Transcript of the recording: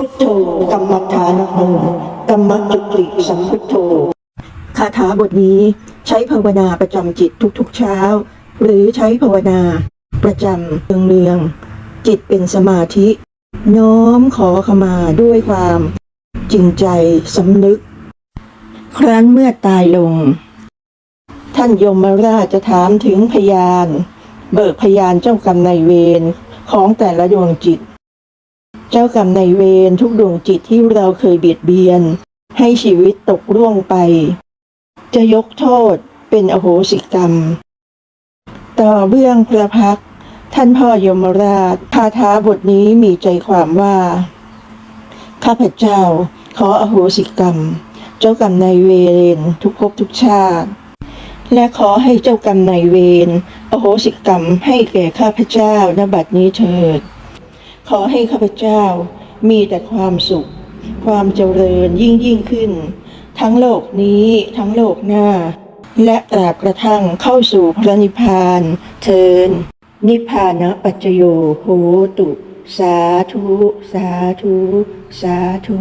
พุทโธกรรมฐานโมกรรมจุติสัมพุทโธคาถาบทนี้ใช้ภาวนาประจำจิตทุกๆเช้า หรือใช้ภาวนาประจำเนืองๆจิตเป็นสมาธิ น้อมขอขมาด้วยความจริงใจสำนึก ครั้นเมื่อตายลง ท่านยมราชจะถามถึงพยาน เบิกพยานเจ้ากรรมนายเวรของแต่ละดวงจิต เจ้ากรรมในเวรทุกดวงจิตที่เราเคยเบียดเบียน ให้ชีวิตตกร่วงไป จะยกโทษเป็นอโหสิกรรม ต่อเบื้องพระพัก ท่านพ่อยมราชคาถาบทนี้มีใจความว่า ข้าพเจ้าขออโหสิกรรม เจ้ากรรมนายเวรทุกภพทุกชาติ และขอให้เจ้ากรรมนายเวรอโหสิกรรมให้แก่ข้าพเจ้าณบัดนี้เถิด ขอให้ข้าพเจ้ามีแต่ความสุข ความเจริญยิ่งยิ่งขึ้น ทั้งโลกนี้ทั้งโลกหน้า และตราบกระทั่งเข้าสู่พระนิพพานเทินนิพพานะปัจจโยโหตุ สาธุ สาธุ สาธุ